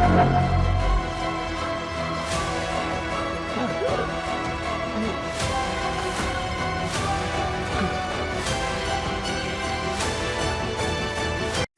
Betron!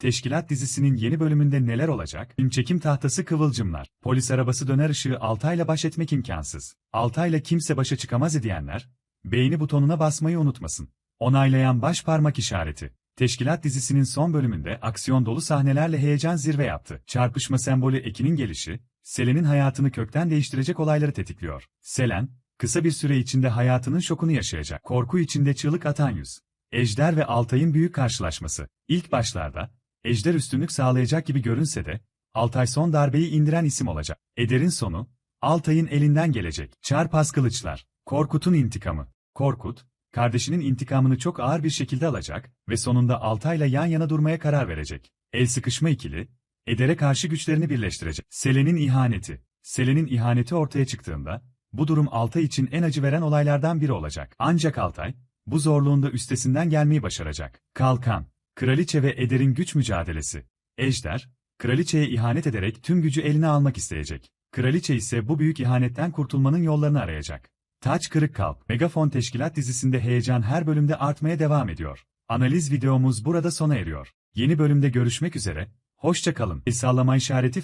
Teşkilat dizisinin yeni bölümünde neler olacak? Film çekim tahtası kıvılcımlar. Polis arabası döner ışığı Altay'la baş etmek imkansız. Altay'la kimse başa çıkamaz diyenler, beğeni butonuna basmayı unutmasın. Onaylayan baş parmak işareti. Teşkilat dizisinin son bölümünde aksiyon dolu sahnelerle heyecan zirve yaptı. Çarpışma sembolü Ekin'in gelişi, Selen'in hayatını kökten değiştirecek olayları tetikliyor. Selen, kısa bir süre içinde hayatının şokunu yaşayacak. Korku içinde çığlık atan yüz. Ejder ve Altay'ın büyük karşılaşması. İlk başlarda, Ejder üstünlük sağlayacak gibi görünse de, Altay son darbeyi indiren isim olacak. Eder'in sonu, Altay'ın elinden gelecek. Çarpas kılıçlar, Korkut'un intikamı. Korkut, kardeşinin intikamını çok ağır bir şekilde alacak ve sonunda Altay'la yan yana durmaya karar verecek. El sıkışma ikili, Eder'e karşı güçlerini birleştirecek. Selen'in ihaneti. Selen'in ihaneti ortaya çıktığında, bu durum Altay için en acı veren olaylardan biri olacak. Ancak Altay, bu zorluğunda üstesinden gelmeyi başaracak. Kalkan, Kraliçe ve Eder'in güç mücadelesi. Ejder, Kraliçe'ye ihanet ederek tüm gücü eline almak isteyecek. Kraliçe ise bu büyük ihanetten kurtulmanın yollarını arayacak. Taç Kırık Kalp, Megafon Teşkilat dizisinde heyecan her bölümde artmaya devam ediyor. Analiz videomuz burada sona eriyor. Yeni bölümde görüşmek üzere, hoşça kalın. El sallama işareti